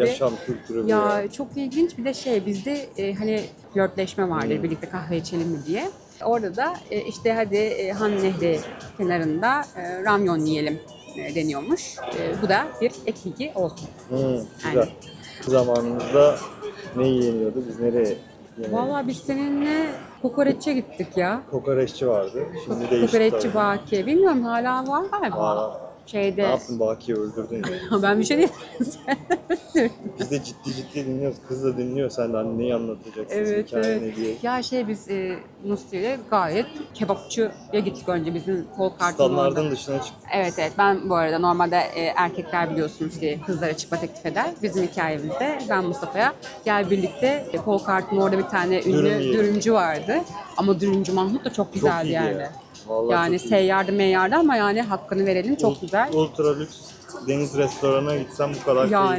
gibi. Yaşam kültürü Ya ya. çok ilginç bir de şey bizde e, hani flörtleşme vardır Hmm. birlikte kahve içelim mi diye. Orada da e, işte hadi e, Han Nehri kenarında e, ramyon yiyelim e, deniyormuş. E, bu da bir ek bilgi olsun. Hı, güzel. Aynen. Zamanımızda ne yeniyordu? Biz nereye Vallahi biz seninle kokoreççe gittik ya. Kokoreççi vardı. Şimdi değişti Kokoreççi. Baki. Bilmiyorum hala var galiba. Aa, ne Şeyde. yaptın Baki'yi öldürdün ya. ben bir şey diyeyim. Biz de ciddi ciddi dinliyoruz. Kız da dinliyor. Sen de hani neyi anlatacaksın? Evet, evet. diye. Ya şey biz e, ile gayet kebapçıya gittik önce bizim kol kartının orada. Standardın dışına çık. Evet evet ben bu arada normalde e, erkekler biliyorsunuz ki kızlara çıkma teklif eder. Bizim hikayemizde ben Mustafa'ya gel birlikte e, kol kartının orada bir tane ünlü Dürüm dürümcü vardı. Ama dürümcü Mahmut da çok güzeldi iyiydi yani. ya. Vallahi yani çok iyi. seyyardı meyyardı ama yani hakkını verelim çok güzel. Ultra lüks deniz restoranına gitsem bu kadar Yani